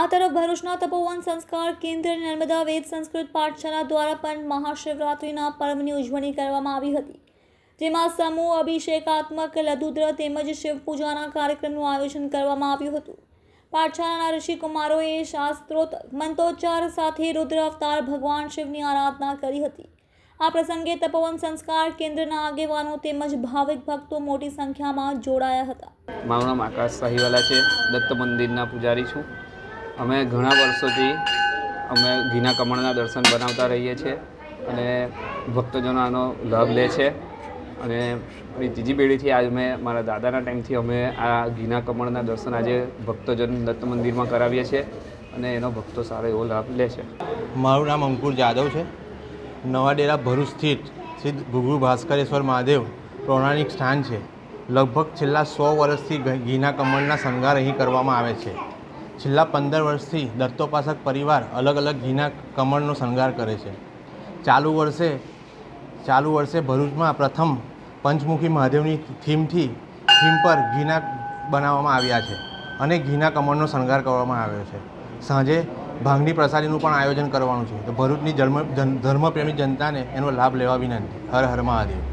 આ તરફ ભરૂચના તપોવન સંસ્કાર કેન્દ્ર નર્મદા વેદ સંસ્કૃત પાઠશાળા દ્વારા પણ મહાશિવરાત્રિના પર્વની ઉજવણી કરવામાં આવી હતી. જેમાં સમૂહ અભિષેકાત્મક લધુદ્ર તેમજ શિવ પૂજાના કાર્યક્રમનું આયોજન કરવામાં આવ્યું હતું. પાઠશાળાના ઋષિકુમારોએ શાસ્ત્રોત મંત્રોચ્ચાર સાથે રુદ્ર અવતાર ભગવાન શિવની આરાધના કરી હતી. આ પ્રસંગે તપોવન સંસ્કાર કેન્દ્રના આગેવાનો તેમજ ભાવિક ભક્તો મોટી સંખ્યામાં જોડાયા હતા. મારું નામ આકાશ સાહીવાલા છે. દત્ત મંદિરના પૂજારી છું. અમે ઘણા વર્ષોથી અમે ઘીના કમળના દર્શન બનાવતા રહીએ છીએ અને ભક્તજનો આનો લાભ લે છે. અને મારી ત્રીજી પેઢીથી આજ મેં મારા દાદાના ટાઈમથી અમે આ ઘીના કમળના દર્શન આજે ભક્તજન દત્ત મંદિરમાં કરાવીએ છીએ અને એનો ભક્તો સારો એવો લાભ લે છે. મારું નામ અંકુર જાદવ છે. નવાડેરા ભરૂચ સ્થિત સિદ્ધ ભૂગુ ભાસ્કરેશ્વર મહાદેવ પૌરાણિક સ્થાન છે. લગભગ છેલ્લા સો વર્ષથી ઘીના કમળના શણગાર અહીં કરવામાં આવે છે. છેલ્લા પંદર વર્ષથી દત્તોપાસક પરિવાર અલગ અલગ ઘીના કમળનો શણગાર કરે છે. ચાલુ વર્ષે ચાલુ વર્ષે ભરૂચમાં પ્રથમ પંચમુખી મહાદેવની થીમથી, થીમ પર ઘીના બનાવવામાં આવ્યા છે અને ઘીના કમળનો શણગાર કરવામાં આવ્યો છે. સાંજે ભાંગની પ્રસાદીનું પણ આયોજન કરવાનું છે. તો ભરૂચની ધર્મ જન- ધર્મપ્રેમી જનતાને એનો લાભ લેવા વિનંતી. હર હર મહાદેવ.